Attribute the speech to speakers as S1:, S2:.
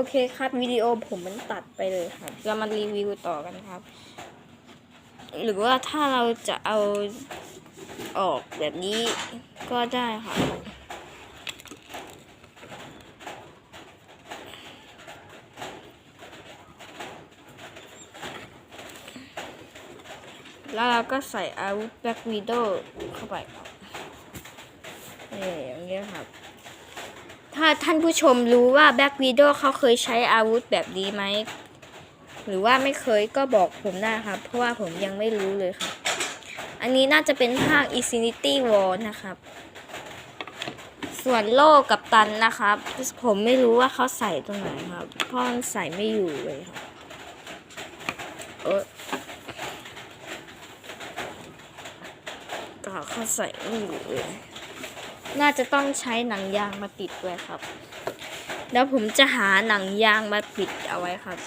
S1: โอเคครับวิดีโอผมมันตัดไปเลยครับเรามารีวิวต่อกันครับ หรือว่าถ้าเราจะเอาออกแบบนี้ก็ได้ค่ะแล้วเราก็ใส่อาวุธแบ็กวีโดเข้าไปครับนี่อย่างเงี้ยครับ ถ้าท่านผู้ชมรู้ว่าแบ็กวีโดเขาเคยใช้อาวุธแบบนี้ไหม หรือว่าไม่เคยก็บอกผมได้ครับ เพราะว่าผมยังไม่รู้เลยครับ อันนี้น่าจะเป็นภาค Infinity War นะครับ ส่วนโล่กับตันนะครับ ผมไม่รู้ว่าเขาใส่ตรงไหนครับ เพราะมันใส่ไม่อยู่เลยครับเออก็เขาใส่ไม่อยู่เลย น่าจะต้องใช้หนังยางมาติดด้วยครับ แล้วผมจะหาหนังยางมาปิดเอาไว้ครับ